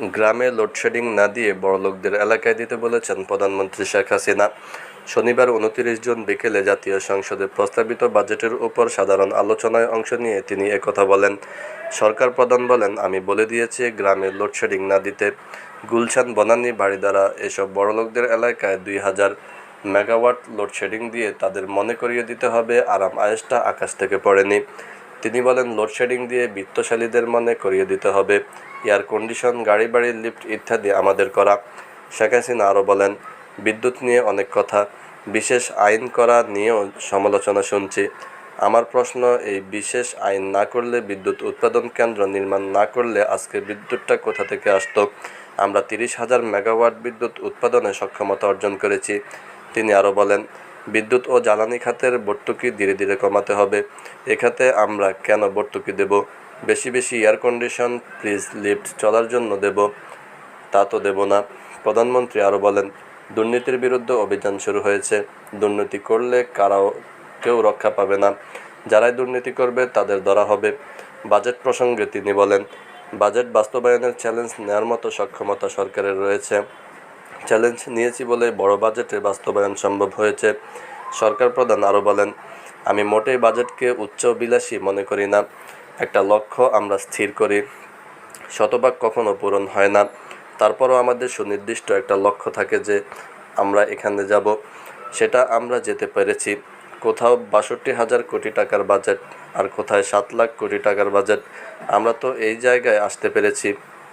গ্রামে লোডশেডিং না দিয়ে বড়লোকদের এলাকায় দিতে বলেছেন প্রধানমন্ত্রী শেখ হাসিনা। শনিবার উনতিরিশ জুন বিকেলে জাতীয় সংসদে প্রস্তাবিত বাজেটের উপর সাধারণ আলোচনায় অংশ নিয়ে তিনি একথা বলেন। সরকার প্রধান বলেন, আমি বলে দিয়েছি গ্রামে লোডশেডিং না দিতে। গুলশান, বনানী বাড়িদ্বারা এসব বড়লোকদের এলাকায় দুই হাজার মেগাওয়াট লোডশেডিং দিয়ে তাদের মনে করিয়ে দিতে হবে। আরাম আয়েসটা আকাশ থেকে পড়েনি। তিনি বলেন লোডশেডিং দিয়ে বিত্তশালীদের মনে করিয়ে দিতে হবে এয়ার কন্ডিশন গাড়ি বাড়ির লিফট ইত্যাদি আমাদের করা। শেখ হাসিনা আরও বলেন, বিদ্যুৎ নিয়ে অনেক কথা, বিশেষ আইন করা নিয়েও সমালোচনা শুনছি। আমার প্রশ্ন, এই বিশেষ আইন না করলে বিদ্যুৎ উৎপাদন কেন্দ্র নির্মাণ না করলে আজকে বিদ্যুৎটা কোথা থেকে আসতো? আমরা তিরিশ হাজার মেগাওয়াট বিদ্যুৎ উৎপাদনে সক্ষমতা অর্জন করেছি। তিনি আরও বলেন বিদ্যুৎ ও জ্বালানি খাতের ভর্তুকি ধীরে ধীরে কমাতে হবে। এ খাতে আমরা কেন ভর্তুকি দেব? বেশি বেশি এয়ার কন্ডিশন ফ্রিজ লিফট চলার জন্য দেব। তা তো দেব না। প্রধানমন্ত্রী আরও বলেন, দুর্নীতির বিরুদ্ধে অভিযান শুরু হয়েছে। দুর্নীতি করলে কারাও কেউ রক্ষা পাবে না। যারাই দুর্নীতি করবে, তাদের ধরা হবে। বাজেট প্রসঙ্গে তিনি বলেন, বাজেট বাস্তবায়নের চ্যালেঞ্জ নেওয়ার মতো সক্ষমতা সরকারের রয়েছে। চ্যালেঞ্জ নিয়েছি বলে বড় বাজেটে বাস্তবায়ন সম্ভব হয়েছে। সরকার প্রধান আরও বলেন, আমি মোটেই বাজেটকে উচ্চ বিলাসী মনে করি না। একটা লক্ষ্য আমরা স্থির করি। শতভাগ কখনো পূরণ হয় না। তারপরও আমাদের সুনির্দিষ্ট একটা লক্ষ্য থাকে যে আমরা এখানে যাব। সেটা আমরা যেতে পেরেছি। কোথাও বাষট্টি হাজার কোটি টাকার বাজেট আর কোথায় সাত লাখ কোটি টাকার বাজেট আমরা তো এই জায়গায় আসতে পেরেছি।